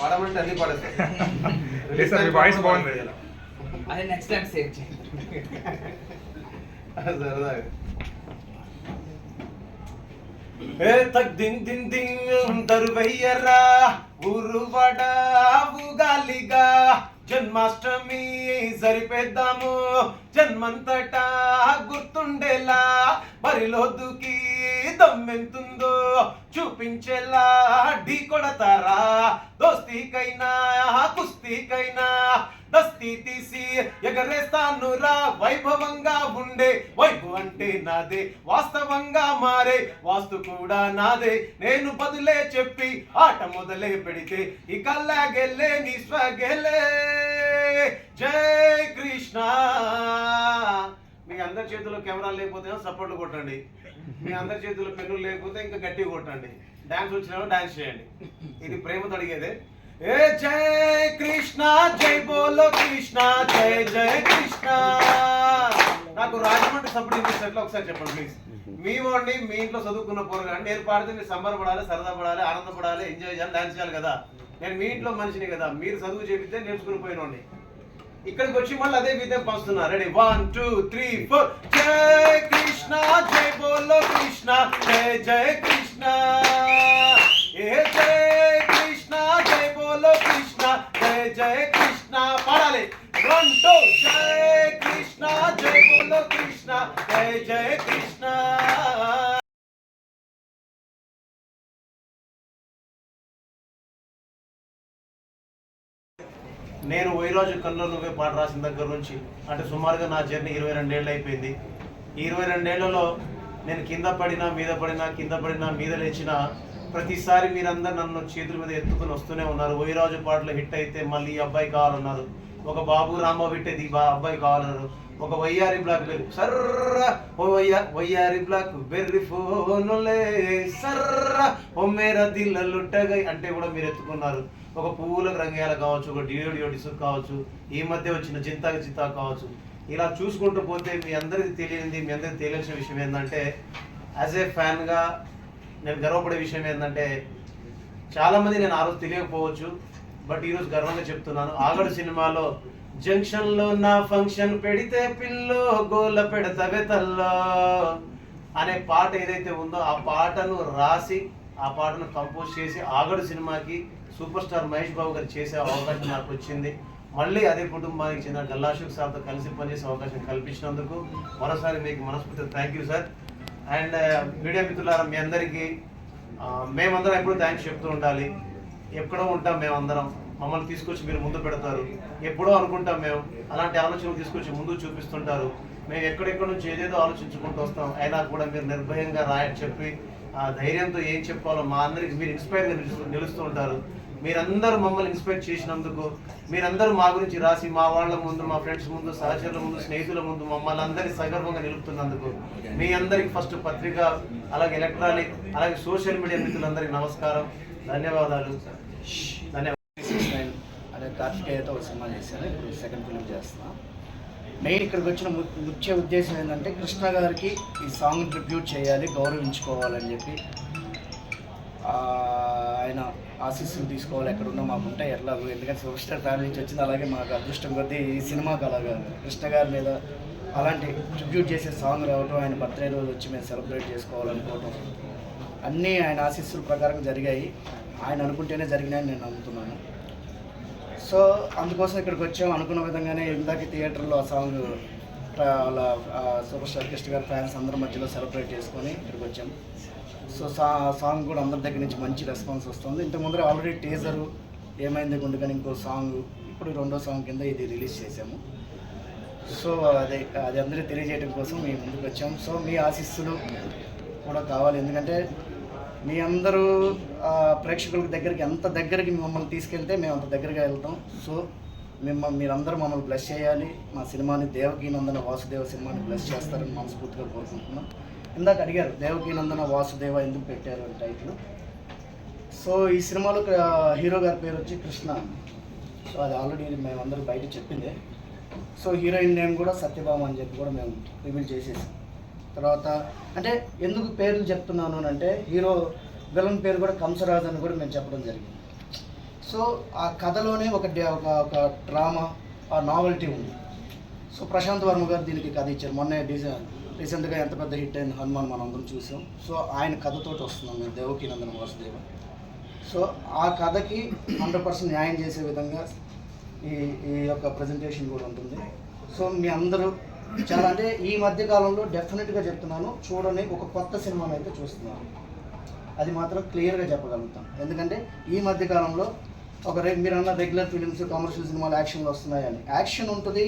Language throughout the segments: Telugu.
పాడమంటే అన్ని పాడేస్తాయి లేదు సార్, మీ వాయిస్ బాగుంది. అదే నెక్స్ట్ టైం సేవ్ చేయండి. సరదాగా ఏ తక్ దిన్ దిన్ దిన్ తరువయ్యరా ఊరువాడ ఊగాలిగా జన్మాష్టమి సరిపేద్దాము జన్మంతటా గుర్తుండేలా బరిలో దూకి దమ్మెంతుందో చూపించేలా ఢీ కొడతారా? దోస్తీకైనా కుస్తీకైనా? దస్తీ తీసి ఎగరేస్తాను రా వైభవంగా ఉండే వైపు అంటే నాదే వాస్తవంగా మారే వాస్తు కూడా నాదే. నేను బదులే చెప్పి ఆట మొదలే పెడితే ఇక లాగెల్లే నీ స్వగెలే జై కృష్ణ. మీ అందరి చేతిలో కెమెరా లేకపోతే సపోర్ట్లు కొట్టండి. మీ అందరి చేతిలో పెన్నులు లేకపోతే ఇంకా గట్టిగా కొట్టండి. డాన్స్ వచ్చిన డాన్స్ చేయండి. ఇది ప్రేమతో అడిగేదే. ఏ జై కృష్ణ జై బోలో కృష్ణ జై జై కృష్ణ. నాకు రాజమండ్రి సపోర్ట్ ఇన్వెస్టర్లో ఒకసారి చెప్పండి ప్లీజ్ మీ వాడిని మీ ఇంట్లో చదువుకున్న పోరగాని నేను పాడితే మీరు సంబరపడాలి సరదా పడాలి ఆనందపడాలి ఎంజాయ్ చేయాలి డాన్స్ చేయాలి కదా. నేను మీ ఇంట్లో మనిషిని కదా. మీరు చదువు చేపిస్తే నేర్చుకుని పోయినోడిని. ఇక్కడికి వచ్చి మళ్ళీ అదే విధంగా పంచుతున్నా ready one two three four జయ కృష్ణ జయ బోలో కృష్ణ జయ జై కృష్ణ. ఏ జై కృష్ణ జయ బోలో కృష్ణ జై జయ కృష్ణ. పాడాలి. వన్ టూ జయ కృష్ణ జయ బోలో కృష్ణ జై జయ కృష్ణ. నేను వైరాజు కన్నులో నువ్వే పాట రాసిన దగ్గర నుంచి అంటే సుమారుగా నా జర్నీ ఇరవై రెండేళ్ళు అయిపోయింది. ఈ ఇరవై రెండేళ్ళలో నేను కింద పడినా మీద పడినా కింద పడినా మీద లేచినా ప్రతిసారి మీరందరు నన్ను చేతుల మీద ఎత్తుకుని వస్తూనే ఉన్నారు. వైరాజు పాటలు హిట్ అయితే మళ్ళీ అబ్బాయి కావాలన్నారు ఒక బాబు రాంబాబు పెట్టేది బా అబ్బాయి కావాలన్నారు. ఒక వయ్యారి బ్లాక్ బెర్రీ సర్ర ఓ వయ్యా వయ్యారి బ్లాక్ బెర్రీ ఫోనులే. సర్ర ఓ మేరా దిల్లలుట్టగా అంటే కూడా మీరు ఎత్తుకున్నారు. ఒక పువ్వులకు రంగేయాల కావచ్చు ఒక డియోడియో డిసుక్ కావచ్చు ఈ మధ్య వచ్చిన చింతాకి చింతా కావచ్చు. ఇలా చూసుకుంటూ పోతే మీ అందరికీ తెలియనిది మీ అందరికీ తెలియాల్సిన విషయం ఏంటంటే యాజ్ ఏ ఫ్యాన్గా నేను గర్వపడే విషయం ఏంటంటే చాలామంది నేను ఆ రోజు తెలియకపోవచ్చు. బట్ ఈరోజు గర్వంగా చెప్తున్నాను. ఆగడు సినిమాలో జంక్షన్లో నా ఫంక్షన్ పెడితే పిల్లో గోల పెడతవే తల్లో అనే పాట ఏదైతే ఉందో ఆ పాటను రాసి ఆ పాటను కంపోజ్ చేసి ఆగడు సినిమాకి సూపర్ స్టార్ మహేష్ బాబు గారు చేసే అవకాశం నాకు వచ్చింది. మళ్ళీ అదే కుటుంబానికి చెందిన గల్లాషుక్ సార్తో కలిసి పనిచేసే అవకాశం కల్పించినందుకు మరోసారి మీకు మనస్ఫూర్తి thank you sir and media మిత్రులారా మీ అందరికీ మేమందరం ఎప్పుడు థ్యాంక్స్ చెప్తూ ఉండాలి. ఎక్కడో ఉంటాం మేమందరం మమ్మల్ని తీసుకొచ్చి మీరు ముందు పెడతారు. ఎప్పుడో అనుకుంటాం మేము. అలాంటి ఆలోచనలు తీసుకొచ్చి ముందు చూపిస్తుంటారు. మేము ఎక్కడెక్కడ నుంచి ఏదేదో ఆలోచించుకుంటూ వస్తాం. అయినా కూడా మీరు నిర్భయంగా రాయ చెప్పి ఆ ధైర్యంతో ఏం చెప్పుకోవాలో మా అందరికి మీరు ఇన్స్పైర్గా నిలుస్తూ నిలుస్తూ ఉంటారు. మీరందరూ మమ్మల్ని ఇన్స్పైర్ చేసినందుకు మీరందరూ మా గురించి రాసి మా వాళ్ళ ముందు మా ఫ్రెండ్స్ ముందు సహచరుల ముందు స్నేహితుల ముందు మమ్మల్ని అందరినీ సగర్వంగా నిలుపుతున్నందుకు మీ అందరికి ఫస్ట్ పత్రిక అలాగే ఎలక్ట్రానిక్ అలాగే సోషల్ మీడియా మిత్రులందరికీ నమస్కారం. ధన్యవాదాలు. ధన్యవాదాలు. అదే కార్తికేయతో ఒక సినిమా చేశాను. ఇప్పుడు సెకండ్ ఫిలిం చేస్తున్నా. మెయిన్ ఇక్కడికి వచ్చిన ము- ముఖ్య ఉద్దేశం ఏంటంటే కృష్ణ గారికి ఈ సాంగ్ ట్రిబ్యూట్ చేయాలి గౌరవించుకోవాలని చెప్పి. ఆయన ఆశీస్సులు తీసుకోవాలి ఎక్కడున్నా మాకు ఉంటాయి ఎట్లాగో ఎందుకంటే సూపర్ స్టార్ ఫ్యామిలీ నుంచి వచ్చింది. అలాగే మాకు అదృష్టం కొద్దీ ఈ సినిమాకి అలాగా కృష్ణ గారి మీద అలాంటి ట్రిబ్యూట్ చేసే సాంగ్ రావటం ఆయన బర్త్డే రోజు వచ్చి మేము సెలబ్రేట్ చేసుకోవాలనుకోవటం. అన్నీ ఆయన ఆశీస్సుల ప్రకారం జరిగాయి. ఆయన అనుకుంటేనే జరిగినాయని నేను నమ్ముతున్నాను. సో అందుకోసం ఇక్కడికి వచ్చాం. అనుకున్న విధంగానే ఇందాక థియేటర్లో ఆ సాంగ్ వాళ్ళ సూపర్ స్టార్ కృష్ణ గారి ఫ్యాన్స్ అందరి మధ్యలో సెలబ్రేట్ చేసుకొని ఇక్కడికి వచ్చాం. సో సా సాంగ్ కూడా అందరి దగ్గర నుంచి మంచి రెస్పాన్స్ వస్తుంది. ఇంతకు ముందర ఆల్రెడీ టీజరు ఏమైంది గుండుకని ఇంకో సాంగ్ ఇప్పుడు రెండో సాంగ్ కింద ఇది రిలీజ్ చేసాము సో అదే అది అందరికీ తెలియజేయడం కోసం మేము ముందుకు వచ్చాము సో మీ ఆశీస్సులు కూడా కావాలి. ఎందుకంటే మీ అందరూ ప్రేక్షకుల దగ్గరికి ఎంత దగ్గరికి మమ్మల్ని తీసుకెళ్తే మేము అంత దగ్గరగా వెళ్తాం. సో మిమ్మల్ని మీరందరూ మమ్మల్ని బ్లెస్ చేయాలి. మా సినిమాని దేవకీనందన వాసుదేవ సినిమాని బ్లెస్ చేస్తారని మనస్ఫూర్తిగా కోరుకుంటున్నాం. ఇందాక అడిగారు దేవకీనందన వాసుదేవ ఎందుకు పెట్టారు అని టైటిల్ సో ఈ సినిమాలో హీరో గారి పేరు వచ్చి కృష్ణ. సో అది ఆల్రెడీ మేమందరూ బయట చెప్పిందే. సో హీరోయిన్ నేమ్ కూడా సత్యభామ అని చెప్పి కూడా మేము రివీల్ చేసేసాం. తర్వాత అంటే ఎందుకు పేర్లు చెప్తున్నాను అని అంటే హీరో విలన్ పేరు కూడా కంసరాజు అని కూడా మేము చెప్పడం జరిగింది. సో ఆ కథలోనే ఒక డే- ఒక ఒక డ్రామా ఆ నావెల్టీ ఉంది. సో ప్రశాంత్ వర్మ గారు దీనికి కథ ఇచ్చారు. మొన్న డిజైన్ రీసెంట్గా ఎంత పెద్ద హిట్ అయింది హనుమాన్ మనం అందరం చూసాం. సో ఆయన కథతోటి వస్తున్నాం మేము దేవకి నందన వాసుదేవ. సో ఆ కథకి హండ్రెడ్ పర్సెంట్ న్యాయం చేసే విధంగా ఈ ఈ యొక్క ప్రజెంటేషన్ కూడా ఉంటుంది. సో మీ అందరూ చాలా అంటే ఈ మధ్య కాలంలో డెఫినెట్గా చెప్తున్నాను. చూడని ఒక కొత్త సినిమాను అయితే చూస్తున్నాను. అది మాత్రం క్లియర్గా చెప్పగలుగుతాం ఎందుకంటే ఈ మధ్య కాలంలో ఒక రె మీరు అన్న రెగ్యులర్ ఫిలిమ్స్ కమర్షియల్ సినిమాలు యాక్షన్లు వస్తున్నాయని. యాక్షన్ ఉంటుంది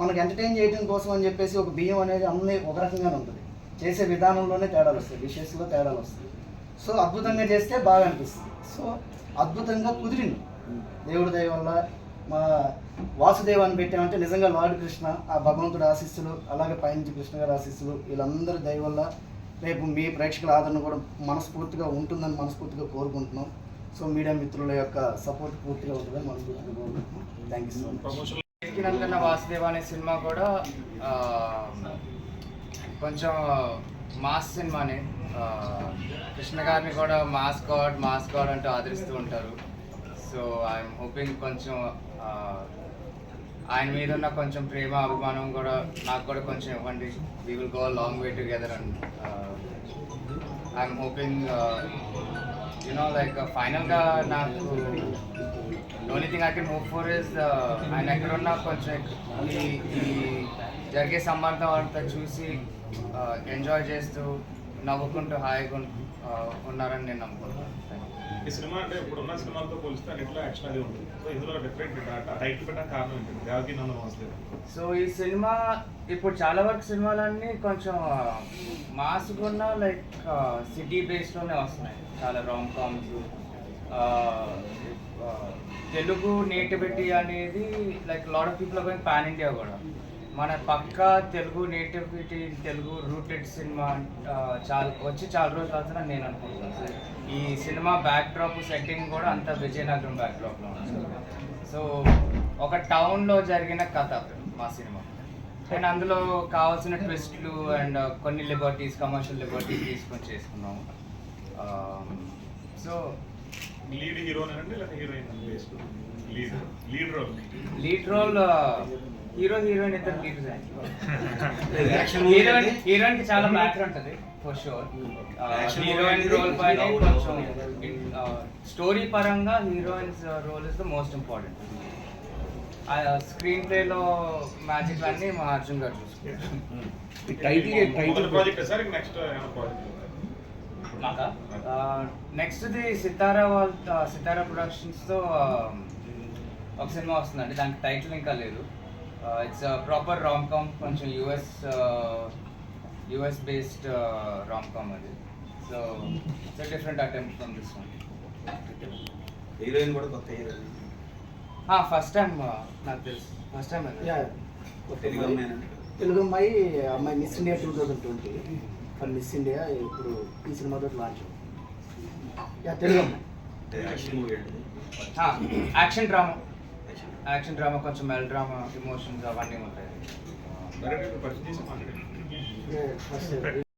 మనకు ఎంటర్టైన్ చేయడం కోసం అని చెప్పేసి ఒక బియ్యం అనేది అన్నీ ఒక రకంగానే ఉంటుంది. చేసే విధానంలోనే తేడాలు వస్తాయి డిషెస్లో తేడాలు వస్తాయి. సో అద్భుతంగా చేస్తే బాగా అనిపిస్తుంది. సో అద్భుతంగా కుదిరింది. దేవుడి దయ వల్ల మా వాసుదేవ్ అని పెట్టామంటే నిజంగా లార్డ్ కృష్ణ ఆ భగవంతుడు ఆశీస్సులు అలాగే పైనుంచి కృష్ణ గారి ఆశీస్సులు వీళ్ళందరి దయ వల్ల రేపు మీ ప్రేక్షకుల ఆదరణ కూడా మనస్ఫూర్తిగా ఉంటుందని మనస్ఫూర్తిగా కోరుకుంటున్నాం. సో మీడియా మిత్రుల యొక్క సపోర్ట్ పూర్తిగా ఉంటుందని మనస్ఫూర్తిగా కోరుకుంటున్నాం. థ్యాంక్ యూ సో మచ్ ఎక్కినందున వాసుదేవ అనే సినిమా కూడా కొంచెం మాస్ సినిమానే. కృష్ణ గారిని కూడా మాస్ గాడ్ మాస్ గాడ్ అంటూ ఆదరిస్తూ ఉంటారు. సో ఐఎమ్ హోపింగ్ కొంచెం ఆయన మీద ఉన్న కొంచెం ప్రేమ అభిమానం కూడా నాకు కూడా కొంచెం ఇవ్వండి. We will go long way together and I'm hoping you know like ఫైనల్గా నాకు only thing I can hope for is ఆయన ఎక్కడున్నా కొంచెం ఈ ఈ జరిగే సంబంధం అంతా చూసి ఎంజాయ్ చేస్తూ నవ్వుకుంటూ హాయిగా ఉన్నారని నేను నమ్ముకుంటున్నాను. ఈ సినిమా అంటే ఇప్పుడున్న సినిమాలతో పోలిస్తే అన్నింటిలో యాక్షన్ అది ఉంటుంది. సో ఇందులో డిఫరెంట్ టైటిల్ పెట్టడానికి కారణం ఏంటి? దేవకి నన్ను వాసుదేవ్ సో ఈ సినిమా ఇప్పుడు చాలా వరకు సినిమాలన్నీ కొంచెం మాస్గా ఉన్న లైక్ సిటీ బేస్లోనే వస్తున్నాయి. చాలా రామ్ కామ్స్ తెలుగు నేటివిటీ అనేది like lot of people going pan India కూడా. మన పక్క Telugu nativity Telugu rooted cinema చాలా వచ్చి చాలా రోజులు అవుతుందని నేను అనుకుంటున్నాను. ఈ సినిమా బ్యాక్ డ్రాప్ సెట్టింగ్ కూడా అంత విజయనగరం బ్యాక్ డ్రాప్లో ఉంది. సో ఒక టౌన్లో జరిగిన కథ మా సినిమా. అండ్ అందులో కావాల్సిన ట్విస్ట్లు అండ్ కొన్ని లిబర్టీస్ కమర్షియల్ లిబర్టీస్ తీసుకొని చేసుకున్నాము. సో లీడ్ హీరోనే అండి లేకపోతే heroine lead lead role lead role hero heroine ఇద్దరు హీరోయిన్? హీరోయిన్కి చాలా మ్యాటర్ ఉంటుంది ఫర్ షూర్ హీరోయిన్ రోల్? పైన కొంచెం. స్టోరీ పరంగా heroines role is the most important screen ప్లేలో మ్యాజిక్ అన్ని మా అర్జున్ గారు చూసుకుంటారు. నెక్స్ట్ ఏమైనా ప్రాజెక్ట్ మాకా నెక్స్ట్ ది సితారా వాళ్ళ సితారా ప్రొడక్షన్స్తో ఒక సినిమా వస్తుందండి దానికి టైటిల్ ఇంకా లేదు. ఇట్స్ ప్రాపర్ రామ్ కామ్ కొంచెం US US based rom com అది. So it's different attempt from this one heroine కూడా కొత్త హీరోయిన్. ఫస్ట్ టైం నాకు తెలుసు. ఫస్ట్ టైం తెలుగు అమ్మాయినండి తెలుగు అమ్మాయి అమ్మాయి Miss India two thousand twenty four Miss India ఇప్పుడు ఈ సినిమాతో లాంచ్ యా తెలుగు అమ్మాయి. Action drama. Action action drama కొంచెం మెల్ డ్రామా ఎమోషన్స్ అవన్నీ ఉంటాయి.